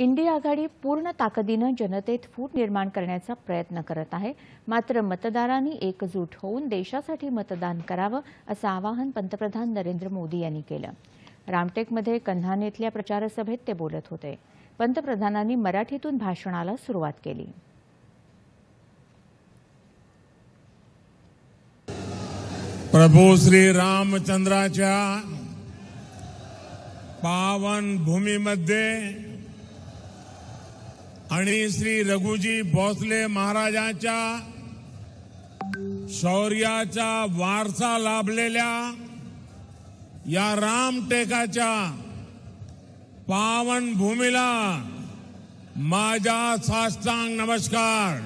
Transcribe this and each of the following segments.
India आघाडी पूर्ण ताकदीनं जनतेत फूट निर्माण करण्याचा प्रयत्न करत आहे. मात्र मतदारांनी एकजूट होऊन देशासाठी मतदान करावं असं आवाहन पंतप्रधान नरेंद्र मोदी यांनी केलं. रामटेकमध्ये कन्हानेतल्या प्रचारसभेत ते बोलत होते. पंतप्रधानांनी मराठीतून भाषणाला सुरुवात केली. प्रभू श्री रामचंद्राच्या पावन भूमीमध्ये आणि श्री रघुजी भोसले महाराजांच्या शौर्याचा वारसा लाभलेल्या या रामटेकाच्या पावन भूमीला माझा साष्टांग नमस्कार.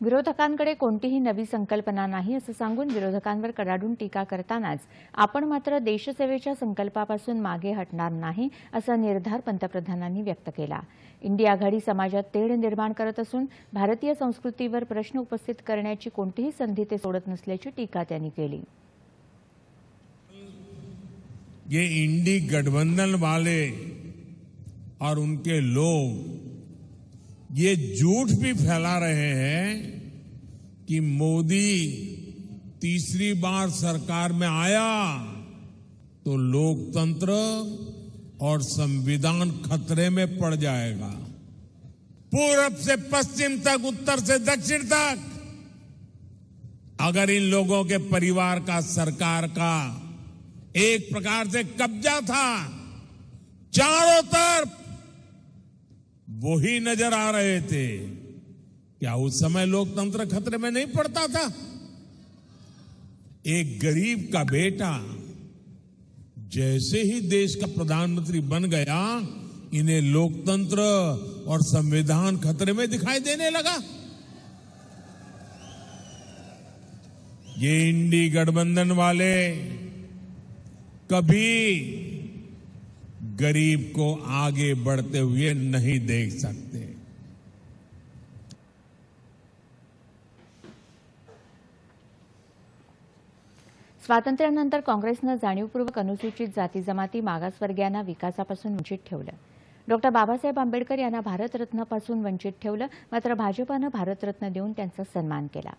विरोधकांकडे कोणतीही नवी संकल्पना नाही असं सांगून विरोधकांवर कडाडून टीका करतानाच आपण मात्र देशसेवेच्या संकल्पापासून मागे हटणार नाही असा निर्धार पंतप्रधानांनी व्यक्त केला. इंडिया आघाडी समाजात तेढ निर्माण करत असून भारतीय संस्कृतीवर प्रश्न उपस्थित करण्याची कोणतीही संधी ते सोडत नसल्याची टीका त्यांनी केली. ये इंडी गठबंधन वाले और उनके लोग ये झूठ भी फैला रहे हैं कि मोदी तीसरी बार सरकार में आया तो लोकतंत्र और संविधान खतरे में पड़ जाएगा। पूरब से पश्चिम तक, उत्तर से दक्षिण तक। अगर इन लोगों के परिवार का, सरकार का एक प्रकार से कब्जा था, चारों तरफ़ वही नज़र आ रहे थे। क्या उस समय लोकतंत्र खतरे में नहीं पड़ता था? एक गरीब का बेटा जैसे ही देश का प्रधानमंत्री बन गया, इन्हें लोकतंत्र और संविधान खतरे में दिखाई देने लगा। ये इंडी गठबंधन वाले कभी गरीब को आगे बढ़ते हुए नहीं देख सकते। स्वातंत्र्यानंतर काँग्रेसनं जाणीवपूर्वक अनुसूचित जाती जमाती मागासवर्गीयांना विकासापासून वंचित ठेवलं. डॉक्टर बाबासाहेब आंबेडकर यांना भारतरत्नापासून वंचित ठेवलं मात्र भाजपानं भारतरत्न देऊन त्यांचा सन्मान केला.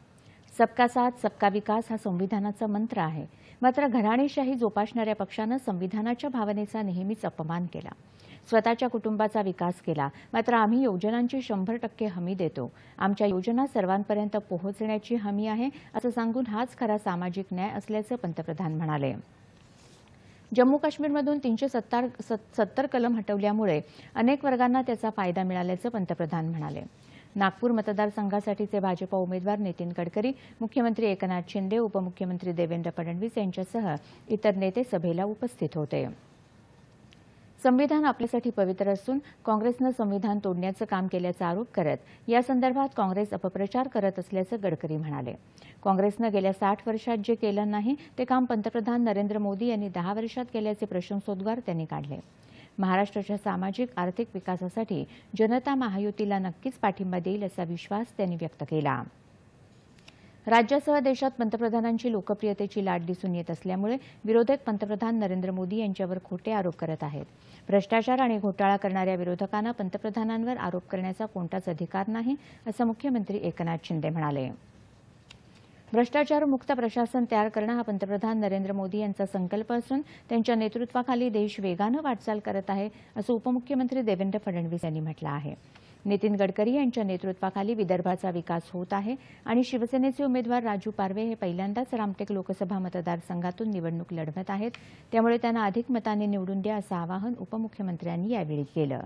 सबका साथ सबका विकास हा संविधानाचा मंत्र आहे. मात्र घराणेशाही जोपासणाऱ्या पक्षानं संविधानाच्या भावनेचा नेहमीच अपमान केला. स्वतःच्या कुटुंबाचा विकास केला. मात्र आम्ही योजनांची शंभर टक्के हमी देतो. आमच्या योजना सर्वांपर्यंत पोहोचण्याची हमी आहे असं सांगून हाच खरा सामाजिक न्याय असल्याचं पंतप्रधान म्हणाले. जम्मू काश्मीरमधून तीनशे सत्तर सत्तर कलम हटवल्यामुळे अनेक वर्गांना त्याचा फायदा मिळाल्याचं पंतप्रधान म्हणाले. नागपूर मतदारसंघासाठीचे भाजपा उमेदवार नितीन गडकरी मुख्यमंत्री एकनाथ शिंदे उपमुख्यमंत्री देवेंद्र फडणवीस यांच्यासह इतर नेते सभेला उपस्थित होते. संविधान आपल्यासाठी पवित्र असून काँग्रेसनं संविधान तोडण्याचं काम केल्याचा आरोप करत या संदर्भात काँग्रेस अपप्रचार करत असल्याचं गडकरी म्हणाले. काँग्रेसनं गेल्या साठ वर्षात जे केलं नाही ते काम पंतप्रधान नरेंद्र मोदी यांनी दहा वर्षात केल्याचे प्रशंसोद्गार त्यांनी काढले. महाराष्ट्राच्या सामाजिक आर्थिक विकासासाठी जनता महायुतीला नक्कीच पाठिंबा देईल असा विश्वास त्यांनी व्यक्त केला. राज्यासह देशात पंतप्रधानांची लोकप्रियतेची लाट दिसून येत असल्यामुळे विरोधक पंतप्रधान नरेंद्र मोदी यांच्यावर खोटे आरोप करत आहेत. भ्रष्टाचार आणि घोटाळा करणाऱ्या विरोधकांना पंतप्रधानांवर आरोप करण्याचा कोणताच अधिकार नाही असं मुख्यमंत्री एकनाथ शिंदे म्हणाले. भ्रष्टाचारमुक्त प्रशासन तयार करणं हा पंतप्रधान नरेंद्र मोदी यांचा संकल्प असून त्यांच्या नेतृत्वाखाली देश वेगानं वाटचाल करत आहे असं उपमुख्यमंत्री देवेंद्र फडणवीस यांनी म्हटलं आहे. नितीन गडकरी यांच्या नेतृत्वाखाली विदर्भाचा विकास होत आहे आणि शिवसेनेचे उमेदवार राजू पारवे हे पहिल्यांदाच रामटेक लोकसभा मतदारसंघातून निवडणूक लढवत आहेत. त्यामुळे त्यांना अधिक मतांनी निवडून द्या असं आवाहन उपमुख्यमंत्र्यांनी यावेळी केलं.